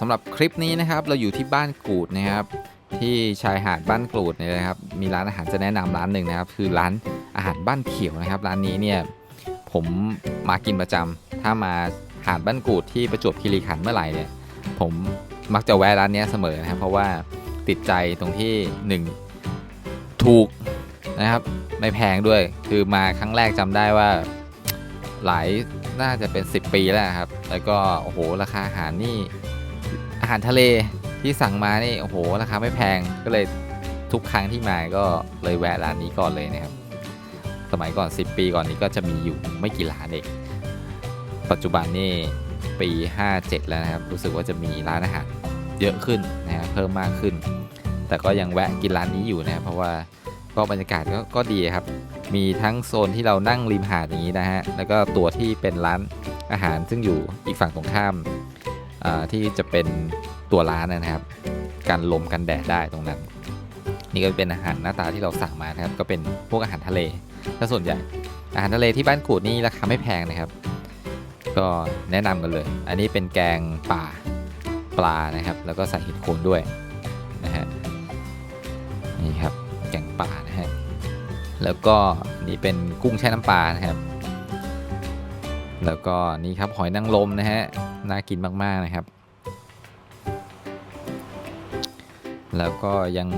สำหรับคลิปนี้นะครับ เราอยู่ที่บ้านกูดนะครับ ที่ชายหาดบ้านกรูดเนี่ยนะครับ มีร้านอาหารจะแนะนำร้านหนึ่งนะครับ คือร้านอาหารบ้านเขียวนะครับ ร้านนี้เนี่ยผมมากินประจำถ้ามาหาดบ้านกูดที่ประจวบคีรีขันธ์เมื่อไหร่เนี่ยผมมักจะแวะร้านนี้เสมอนะครับ เพราะว่าติดใจตรงที่หนึ่งถูกนะครับ ไม่แพงด้วย คือมาครั้งแรกจำได้ว่าหลายน่าจะเป็น 10 ปีแล้วครับ แล้วก็โอ้โหราคาอาหารนี่ อาหารทะเลที่สั่งมานี่โอ้โหราคาไม่แพงก็เลยทุกครั้งที่มาก็เลยแวะร้านนี้ก่อนเลยนะครับ สมัยก่อน 10 ปีก่อนนี้ก็จะมีอยู่ไม่กี่ร้านเองปัจจุบันนี่ปี 57 แล้วนะครับ รู้สึกว่าจะมีร้านอาหารเยอะขึ้นนะครับเพิ่มมากขึ้น แต่ก็ยังแวะกินร้านนี้อยู่นะครับเพราะว่าก็บรรยากาศก็ก็ดีครับ มีทั้งโซนที่เรานั่งริมหาดอย่างนี้นะฮะ แล้วก็ตัวที่เป็นร้านอาหารซึ่งอยู่อีกฝั่งตรงข้าม ที่จะเป็นตัวร้านนะครับกันลมกันแดดได้ตรงนั้น นี่ก็เป็นอาหารหน้าตาที่เราสั่งมานะครับ ก็เป็นพวกอาหารทะเลถ้าส่วนใหญ่อาหารทะเลที่บ้านกูดนี่ราคาไม่แพงนะครับ ก็แนะนำกันเลย อันนี้เป็นแกงป่าปลานะครับ แล้วก็ใส่เห็ดโคนด้วยนะฮะนี่ครับแกงป่านะฮะแล้วก็นี่เป็นกุ้งแช่น้ำปลานะครับ แล้วก็นี่ครับหอยนางรมนะฮะน่ากินมากๆนะครับ แล้วก็ยัง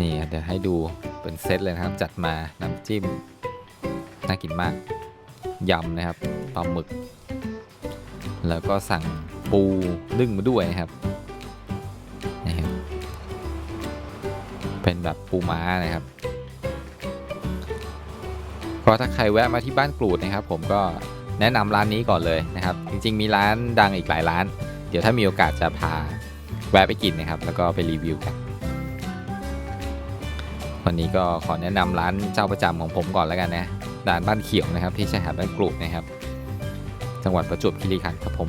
นี่เดี๋ยวให้ดูเป็นเซตเลยนะครับ จัดมาน้ำจิ้มน่ากินมากยำนะครับปลาหมึก แล้วก็สั่งปูนึ่งมาด้วยนะครับนี่ครับ เป็นแบบปูม้านะครับก็ถ้าใครแวะมาที่บ้านกรูดนะครับ ผมก็ แนะนำร้านนี้ก่อนเลยนะครับ จริง ๆ มีร้านดังอีกหลายร้าน เดี๋ยวถ้ามีโอกาสจะพาแวะไปกินนะครับ แล้วก็ไปรีวิวกันวันนี้ก็ขอแนะนำร้านเจ้าประจำของผมก่อนแล้วกันนะร้านบ้านเขียวนะครับ ที่ชายหาดบ้านกรูดนะครับ จังหวัดประจวบคีรีขันธ์ครับผม